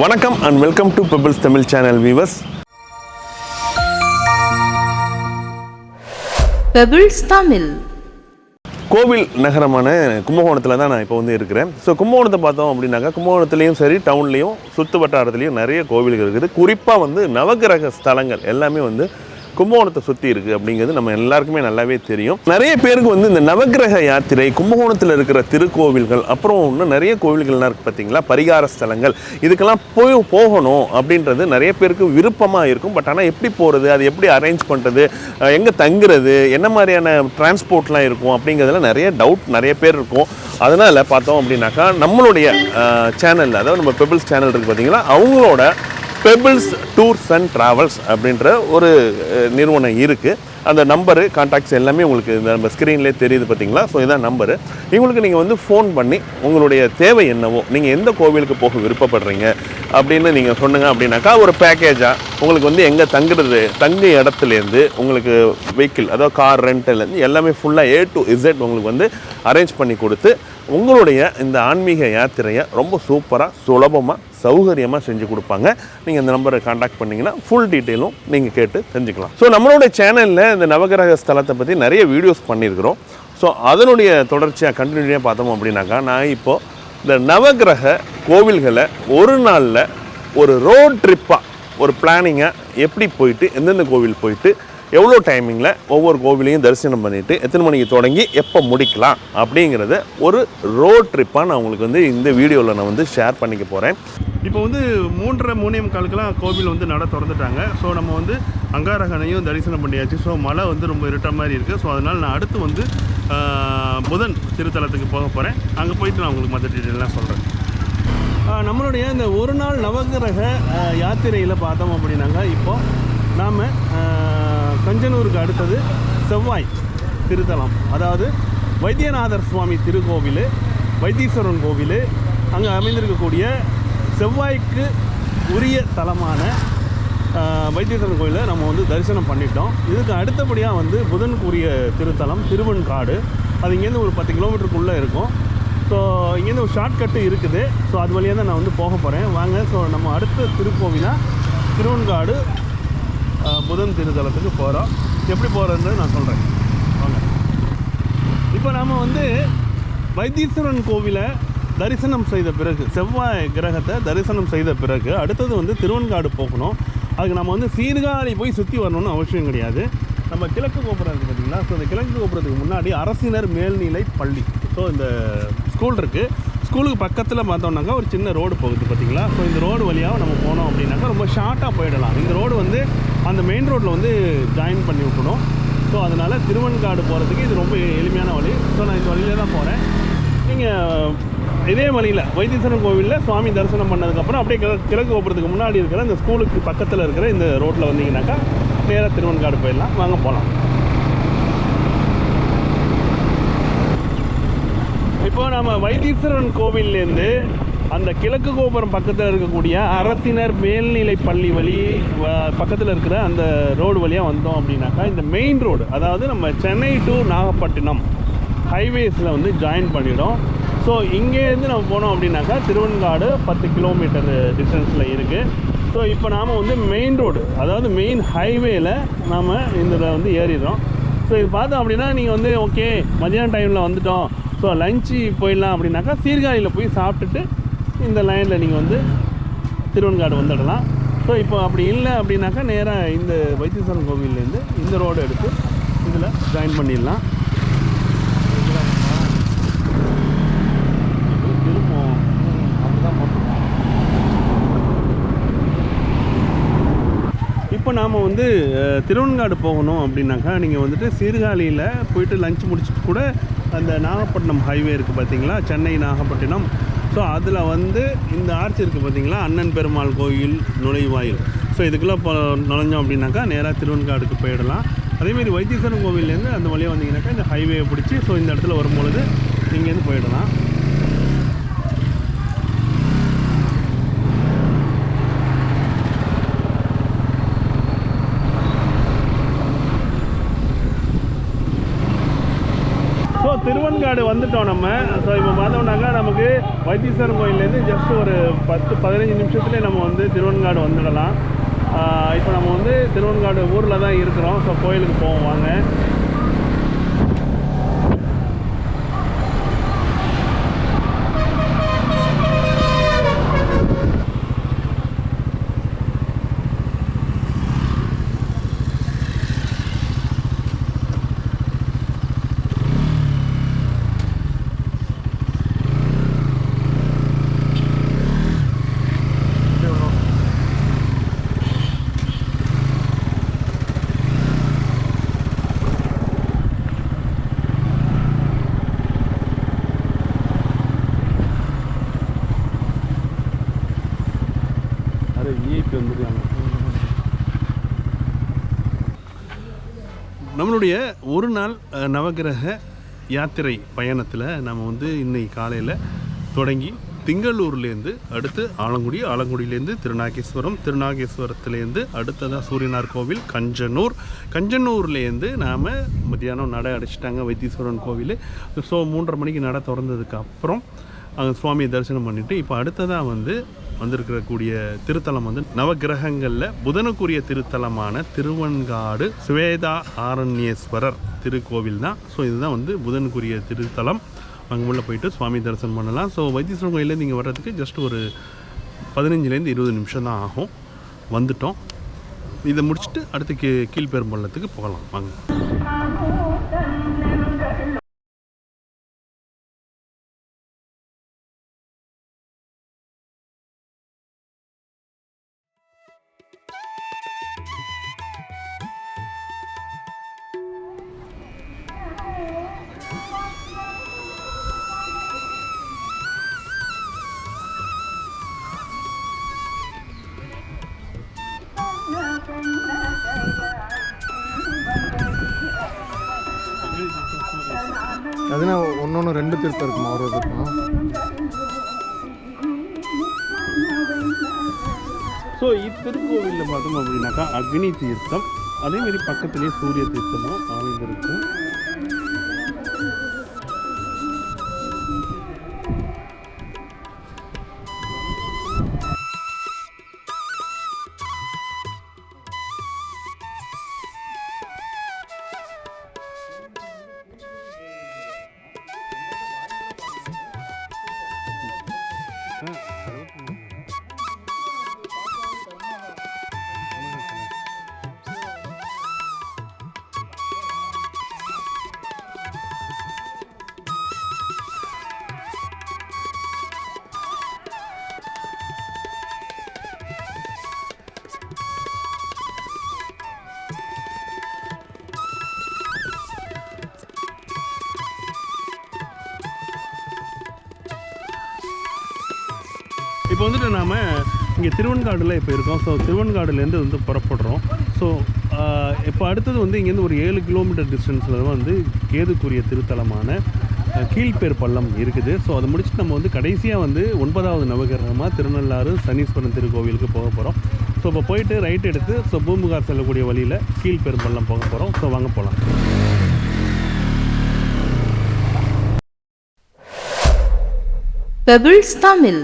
வணக்கம் and welcome to Pebbles Tamil channel viewers Pebbles Tamil கோவில் நகரமான கும்பகோணத்தில் தான் நான் இப்போ வந்து இருக்கிறேன். ஸோ கும்பகோணத்தை பார்த்தோம் அப்படின்னாக்கா கும்பகோணத்துலேயும் சரி டவுன்லேயும் சுற்று வட்டாரத்துலேயும் நிறைய கோவில்கள் இருக்குது. குறிப்பாக வந்து நவகிரக ஸ்தலங்கள் எல்லாமே வந்து கும்பகோணத்தை சுற்றி இருக்குது அப்படிங்கிறது நம்ம எல்லாருக்குமே நல்லாவே தெரியும். நிறைய பேருக்கு வந்து இந்த நவகிரக யாத்திரை கும்பகோணத்தில் இருக்கிற திருக்கோவில்கள் அப்புறம் இன்னும் நிறைய கோவில்கள்லாம் இருக்குது பார்த்தீங்களா பரிகார ஸ்தலங்கள். இதுக்கெல்லாம் போய் போகணும் அப்படின்றது நிறைய பேருக்கு விருப்பமாக இருக்கும். பட் ஆனால் எப்படி போகிறது அது எப்படி அரேஞ்ச் பண்ணுறது எங்கே தங்குறது என்ன மாதிரியான டிரான்ஸ்போர்ட்லாம் இருக்கும் அப்படிங்கிறதுல நிறைய டவுட் நிறைய பேர் இருக்கும். அதனால் பார்த்தோம் அப்படின்னாக்கா நம்மளுடைய சேனலில் அதாவது நம்ம பெபிள்ஸ் சேனல் இருக்குது பார்த்தீங்களா அவங்களோட பெபிள்ஸ் டூர்ஸ் அண்ட் ட்ராவல்ஸ் அப்படின்ற ஒரு நிறுவனம் இருக்குது அந்த நம்பரு கான்டாக்ட்ஸ் எல்லாமே உங்களுக்கு இந்த நம்ம ஸ்க்ரீன்லேயே தெரியுது பார்த்தீங்களா ஸோ இதான் நம்பரு இவங்களுக்கு நீங்கள் வந்து ஃபோன் பண்ணி உங்களுடைய தேவை என்னவோ நீங்கள் எந்த கோவிலுக்கு போக விருப்பப்படுறீங்க அப்படின்னு நீங்கள் சொன்னுங்க அப்படின்னாக்கா ஒரு பேக்கேஜாக உங்களுக்கு வந்து எங்கே தங்குறது தங்கு இடத்துலேருந்து உங்களுக்கு வெஹிக்கிள் அதாவது கார் ரெண்டல்லேருந்து எல்லாமே ஃபுல்லாக ஏ டு இசட் உங்களுக்கு வந்து அரேஞ்ச் பண்ணி கொடுத்து உங்களுடைய இந்த ஆன்மீக யாத்திரையை ரொம்ப சூப்பராக சுலபமாக சௌகரியமாக செஞ்சு கொடுப்பாங்க. நீங்கள் இந்த நம்பரை காண்டாக்ட் பண்ணிங்கன்னா ஃபுல் டீட்டெயிலும் நீங்கள் கேட்டு தெரிஞ்சுக்கலாம். ஸோ நம்மளோட சேனலில் இந்த நவகிரக ஸ்தலத்தை பற்றி நிறைய வீடியோஸ் பண்ணியிருக்கிறோம். ஸோ அதனுடைய தொடர்ச்சியாக கண்டினியூட்டியாக பார்த்தோம் அப்படின்னாக்கா நான் இப்போது இந்த நவகிரக கோவில்களை ஒரு நாளில் ஒரு ரோட் ட்ரிப்பாக ஒரு பிளானிங்காக எப்படி போயிட்டு எந்தெந்த கோவில் போயிட்டு எவ்வளோ டைமிங்கில் ஒவ்வொரு கோவிலையும் தரிசனம் பண்ணிவிட்டு எத்தனை மணிக்கு தொடங்கி எப்போ முடிக்கலாம் அப்படிங்கிறத ஒரு ரோட் ட்ரிப்பாக நான் உங்களுக்கு வந்து இந்த வீடியோவில் நான் வந்து ஷேர் பண்ணிக்க போகிறேன் இப்போ வந்து மூன்றரை மூணே முக்காலுக்கெல்லாம் கோவில் வந்து நட திறந்துட்டாங்க. ஸோ நம்ம வந்து அங்காரகனையும் தரிசனம் பண்ணியாச்சு. ஸோ மழை வந்து ரொம்ப இருட்ட மாதிரி இருக்குது ஸோ அதனால் நான் அடுத்து வந்து புதன் திருத்தலத்துக்கு போக போகிறேன் அங்கே போயிட்டு நான் உங்களுக்கு மற்ற டீட்டெயிலாம் சொல்கிறேன் நம்மளுடைய இந்த ஒரு நாள் நவகிரக யாத்திரையில் பார்த்தோம் அப்படின்னாங்க இப்போது நாம் தஞ்சனூருக்கு அடுத்தது செவ்வாய் திருத்தலம். அதாவது வைத்தியநாதர் சுவாமி திருக்கோவில் வைத்தீஸ்வரன் கோவில். அங்கே அமைந்திருக்கக்கூடிய செவ்வாய்க்கு உரிய தலமான வைத்தீஸ்வரன் கோயிலை நம்ம வந்து தரிசனம் பண்ணிட்டோம். இதுக்கு அடுத்தபடியாக வந்து புதனுக்குரிய திருத்தலம் திருவன்காடு அது இங்கேருந்து ஒரு பத்து கிலோமீட்டருக்குள்ளே இருக்கும். ஸோ இங்கேருந்து ஒரு ஷார்ட்கட்டு இருக்குது. ஸோ அது வழியாக தான் நான் வந்து போக போகிறேன் வாங்க ஸோ நம்ம அடுத்த திருக்கோவிலா திருவன்காடு புதன் திருத்தலத்துக்கு போகிறோம் எப்படி போகிறதுன்னு நான் சொல்கிறேன் வாங்க. இப்போ நாம் வந்து வைத்தீஸ்வரன் கோவிலை தரிசனம் செய்த பிறகு செவ்வாய் கிரகத்தை தரிசனம் செய்த பிறகு அடுத்தது வந்து திருவன்காடு போகணும். அதுக்கு நம்ம வந்து சீர்காழி போய் சுற்றி வரணும்னு அவசியம் கிடையாது. நம்ம கிழக்கு கோபுரம் இருக்குது பார்த்தீங்களா ஸோ இந்த கிழக்கு கோபுரத்துக்கு முன்னாடி அரசினர் மேல்நிலை பள்ளி. ஸோ இந்த ஸ்கூல் இருக்குது ஸ்கூலுக்கு பக்கத்தில் பார்த்தோம்னாக்கா ஒரு சின்ன ரோடு போகுது பார்த்தீங்களா? ஸோ இந்த ரோடு வழியாக நம்ம போனோம் அப்படின்னாக்கா ரொம்ப ஷார்ட்டாக போயிடலாம். இந்த ரோடு வந்து அந்த மெயின் ரோட்டில் வந்து ஜாயின் பண்ணி விட்டணும் ஸோ அதனால் திருவன்காடு போகிறதுக்கு இது ரொம்ப எளிமையான வழி. ஸோ நான் இந்த வழியில தான் போகிறேன் நீங்கள் இதே வழியில் வைத்தீஸ்வரன் கோவிலில் சுவாமி தரிசனம் பண்ணதுக்கப்புறம் அப்படியே கிழக்கு கிழக்கு கோபுரத்துக்கு முன்னாடி இருக்கிற இந்த ஸ்கூலுக்கு பக்கத்தில் இருக்கிற இந்த ரோட்டில் வந்தீங்கன்னாக்கா நேராக திருவன்காடு போயிடலாம். வாங்க போகலாம் இப்போ நம்ம வைத்தீஸ்வரன் கோவில்லேருந்து அந்த கிழக்கு கோபுரம் பக்கத்தில் இருக்கக்கூடிய அரசினர் மேல்நிலை பள்ளி வழி பக்கத்தில் இருக்கிற அந்த ரோடு வழியாக வந்தோம் அப்படின்னாக்கா இந்த மெயின் ரோடு அதாவது நம்ம சென்னை டு நாகப்பட்டினம் ஹைவேஸில் வந்து ஜாயின் பண்ணிடும். ஸோ இங்கேருந்து நம்ம போனோம் அப்படின்னாக்கா திருவன்காடு பத்து கிலோமீட்டர் டிஸ்டன்ஸில் இருக்குது ஸோ இப்போ நாம் வந்து மெயின் ரோடு அதாவது மெயின் ஹைவேயில் நாம் இதில் வந்து ஏறிடுறோம். ஸோ இது பார்த்தோம் அப்படின்னா நீங்கள் வந்து ஓகே மதியான டைமில் வந்துட்டோம். ஸோ லஞ்சு போயிடலாம் அப்படின்னாக்கா சீர்காழியில் போய் சாப்பிட்டுட்டு இந்த லைனில் நீங்கள் வந்து திருவன்காடு வந்துடலாம். ஸோ இப்போ அப்படி இல்லை அப்படின்னாக்கா நேராக இந்த வைத்தீஸ்வரன் கோவில்லேருந்து இந்த ரோடு எடுத்து இதில் ஜாயின் பண்ணிடலாம். இப்போ நாம் வந்து திருவன்காடு போகணும் அப்படின்னாக்கா நீங்கள் வந்துட்டு சீர்காழியில் போயிட்டு லஞ்ச் முடிச்சுட்டு கூட அந்த நாகப்பட்டினம் ஹைவே இருக்குது பார்த்தீங்களா? சென்னை நாகப்பட்டினம். ஸோ அதில் வந்து இந்த ஆர்ச் இருக்குது பார்த்தீங்களா? அண்ணன் பெருமாள் கோயில் நுழைவாயில். ஸோ இதுக்குள்ளே இப்போ நுழைஞ்சோம் அப்படின்னாக்கா நேராக திருவன்காடுக்கு போயிடலாம். அதேமாதிரி வைத்தீஸ்வரன் கோவில்லேருந்து அந்த வழியாக வந்தீங்கன்னாக்கா இந்த ஹைவேயை பிடிச்சி ஸோ இந்த இடத்துல வரும்பொழுது இங்கேருந்து போயிடலாம். ஸோ வந்துட்டோம் நம்ம. ஸோ இப்போ பார்த்தோம்னாக்கா நமக்கு வைத்தீஸ்வரன் கோயிலேருந்து ஜஸ்ட் ஒரு பத்து பதினஞ்சு நிமிஷத்துலேயே நம்ம வந்து திருவன்காடு வந்துடலாம். இப்போ நம்ம வந்து திருவன்காடு ஊரில் தான் இருக்கிறோம். ஸோ கோயிலுக்கு போவோம் வாங்க. அது வந்துருக்காங்க. நம்மளுடைய ஒரு நாள் நவகிரக நவக்கிரக யாத்திரை பயணத்தில் நம்ம வந்து இன்னைக்கு காலையில் தொடங்கி திங்களூர்லேருந்து அடுத்து ஆலங்குடி ஆலங்குடியிலேருந்து திருநாகேஸ்வரம் திருநாகேஸ்வரத்துலேருந்து அடுத்ததாக சூரியனார் கோவில் கஞ்சனூர். கஞ்சனூர்லேருந்து நாம் மத்தியானம் நடை அடிச்சிட்டாங்க வைத்தீஸ்வரன் கோவில். ஸோ மூன்றரை மணிக்கு நடை திறந்ததுக்கு அப்புறம் அங்கே சுவாமியை தரிசனம் பண்ணிவிட்டு இப்போ அடுத்ததாக வந்து வந்திருக்கக்கூடிய திருத்தலம் வந்து நவகிரகங்களில் புதனுக்குரிய திருத்தலமான திருவன்காடு சுவேதா ஆரண்யேஸ்வரர் திருக்கோவில் தான் ஸோ இதுதான் வந்து புதனுக்குரிய திருத்தலம். அங்கே உள்ளே போயிட்டு சுவாமி தரிசனம் பண்ணலாம். ஸோ வைத்தீஸ்வரன் கோயிலேருந்து இங்கே வர்றதுக்கு ஜஸ்ட் ஒரு பதினஞ்சுலேருந்து இருபது நிமிஷம் தான் ஆகும். வந்துட்டோம். இதை முடிச்சுட்டு அடுத்து கீ கீழ்பெரும்பள்ளத்துக்கு போகலாம். வாங்க. அதுனா ஒன்று ரெண்டு திருத்தம் இருக்குமா? ஒரு ஒரு ஸோ இத்திருக்கோவிலில் பார்த்தோம் அப்படின்னாக்கா அக்னி தீர்த்தம் அதேமாரி பக்கத்துலேயே சூரிய தீர்த்தமும் அமைந்திருக்கும். இப்போ வந்துட்டு நாம் இங்கே திருவன்காடில் இப்போ இருக்கோம். ஸோ திருவன்காடுலேருந்து வந்து புறப்படுறோம். ஸோ இப்போ அடுத்தது வந்து இங்கேருந்து ஒரு ஏழு கிலோமீட்டர் டிஸ்டன்ஸில் வந்து கேதுக்குரிய திருத்தலமான கீழ்பேர் பள்ளம் இருக்குது. ஸோ அதை முடிச்சுட்டு நம்ம வந்து கடைசியாக வந்து ஒன்பதாவது நவகிரகமாக திருநள்ளாறு சனீஸ்வரன் திருக்கோவிலுக்கு போக போகிறோம் ஸோ இப்போ போயிட்டு ரைட் எடுத்து ஸோ பூம்புகார் செல்லக்கூடிய வழியில் கீழ்பேர் பள்ளம் போக போகிறோம் ஸோ வாங்க போகலாம் பெபிள்ஸ் தமிழ்